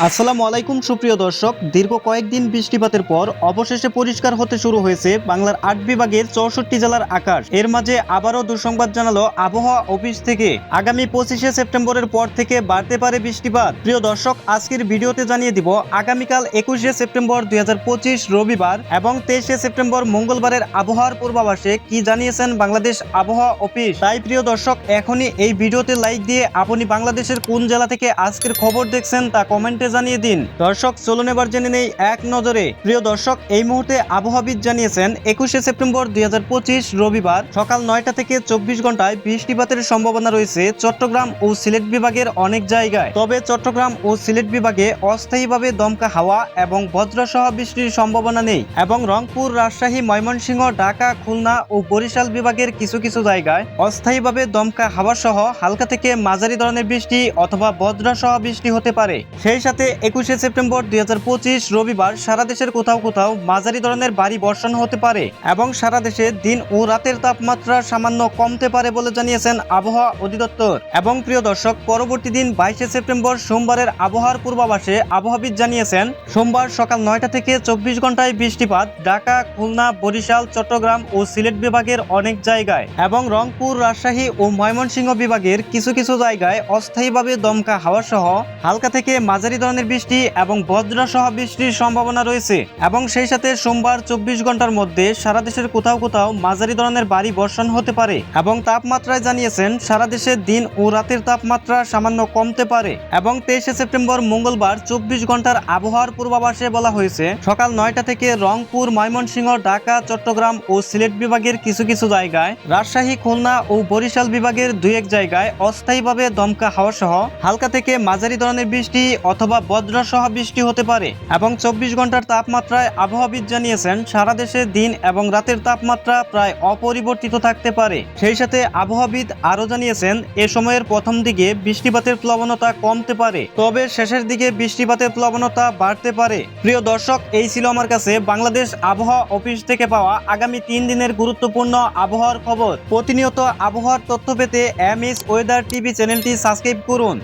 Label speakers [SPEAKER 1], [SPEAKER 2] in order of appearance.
[SPEAKER 1] আসসালামু আলাইকুম, সুপ্রিয় দর্শক। দীর্ঘ কয়েকদিন বৃষ্টিপাতের পর অবশেষে পরিষ্কার হতে শুরু হয়েছে বাংলার আট বিভাগের চৌষট্টি জেলার আকাশ। এর মাঝে আবারও দুঃসংবাদ জানালো আবহাওয়া অফিস থেকে। আগামী পঁচিশে সেপ্টেম্বরের পর থেকে বাড়তে পারে বৃষ্টিপাত। প্রিয় দর্শক, আজকের ভিডিওতে জানিয়ে দিব, আগামীকাল একুশে সেপ্টেম্বর দুই হাজার পঁচিশ রবিবার এবং তেইশে সেপ্টেম্বর মঙ্গলবারের আবহাওয়ার পূর্বাভাসে কি জানিয়েছেন বাংলাদেশ আবহাওয়া অফিস। তাই, প্রিয় দর্শক, এখনই এই ভিডিওতে লাইক দিয়ে আপনি বাংলাদেশের কোন জেলা থেকে আজকের খবর দেখছেন তা কমেন্টে জানিয়ে দিন। দর্শক, চলুন এবার জেনে নেই এক নজরে। প্রিয় দর্শক, এই মুহূর্তে আবহাওয়াবিদ জানিয়েছেন, একুশে সেপ্টেম্বর দুই রবিবার সকাল নয়টা থেকে চব্বিশ ঘন্টায় বৃষ্টিপাতের সম্ভাবনা রয়েছে চট্টগ্রাম ও সিলেট বিভাগের অনেক জায়গায়। তবে চট্টগ্রাম ও সিলেট বিভাগে অস্থায়ীভাবে দমকা হাওয়া এবং বজ্রসহ বৃষ্টির সম্ভাবনা নেই এবং রংপুর, রাজশাহী, ময়মনসিংহ, ঢাকা, খুলনা ও বরিশাল বিভাগের কিছু কিছু জায়গায় অস্থায়ীভাবে দমকা হাওয়া সহ হালকা থেকে মাঝারি ধরনের বৃষ্টি অথবা বজ্রসহ বৃষ্টি হতে পারে। সেই সাথে একুশে সেপ্টেম্বর দুই রবিবার সারা দেশের কোথাও কোথাও মাঝারি ধরনের ভারী বর্ষণ হতে পারে এবং সারা দেশে দিন ও রাতের তাপমাত্রা সামান্য কমতে পারে বলে জানিয়েছেন আবহাওয়া অধিদপ্তর। এবং প্রিয় দর্শক, পরবর্তী দিন বাইশে সেপ্টেম্বর সোমবারের আবহাওয়ার পূর্বাভাসে আবহাওয়াবিদ জানিয়েছেন, সোমবার সকাল নয়টা থেকে চব্বিশ ঘন্টায় বৃষ্টিপাত ঢাকা, খুলনা, বরিশাল, চট্টগ্রাম ও সিলেট বিভাগের অনেক জায়গায় এবং রংপুর, রাজশাহী ও ময়মনসিংহ বিভাগের কিছু কিছু জায়গায় অস্থায়ীভাবে দমকা হাওয়া সহ হালকা থেকে মাঝারি ধরনের বৃষ্টি এবং বজ্র সহ বৃষ্টির সম্ভাবনা রয়েছে। এবং সেই সাথে সোমবার চব্বিশ ঘণ্টার মধ্যে সারা দেশের কোথাও কোথাও মাঝারি ধরনের ভারী বর্ষণ হতে পারে এবং তাপমাত্রায় জানিয়েছেন সারা দেশে দিন ও রাতের তাপমাত্রা সামান্য কমতে পারে এবং তেইশে সেপ্টেম্বর মঙ্গলবার চব্বিশ ঘণ্টার আবহাওয়ার পূর্বাভাসে বলা হয়েছে, সকাল নয়টা থেকে রংপুর, ময়মনসিংহ, ঢাকা, চট্টগ্রাম ও সিলেট বিভাগের কিছু কিছু জায়গায়, রাজশাহী, খুলনা ও বরিশাল বিভাগের দুই এক জায়গায় অস্থায়ীভাবে দমকা হাওয়া সহ হালকা থেকে মাঝারি ধরনের বৃষ্টি অথবা বজ্র সহ বৃষ্টি হতে পারে এবং চব্বিশ ঘণ্টার তাপমাত্রায় আবহাওয়াবিদ জানিয়েছেন, সারা দেশে দিন এবং রাতের তাপমাত্রা প্রায় অপরিবর্তিত থাকতে পারে। সেই সাথে আবহাওয়াবিদ আরও জানিয়েছেন, এ সময়ের প্রথম দিকে বৃষ্টিপাতের প্লবনতা কমতে পারে, তবে শেষের দিকে বৃষ্টিপাতের প্লবনতা বাড়তে পারে। প্রিয় দর্শক, এই ছিল আমার কাছে বাংলাদেশ আবহাওয়া অফিস থেকে পাওয়া আগামী তিন দিনের গুরুত্বপূর্ণ আবহাওয়ার খবর। প্রতিনিয়ত আবহাওয়ার তথ্য পেতে এম এস ওয়েদার টিভি চ্যানেলটি সাবস্ক্রাইব করুন।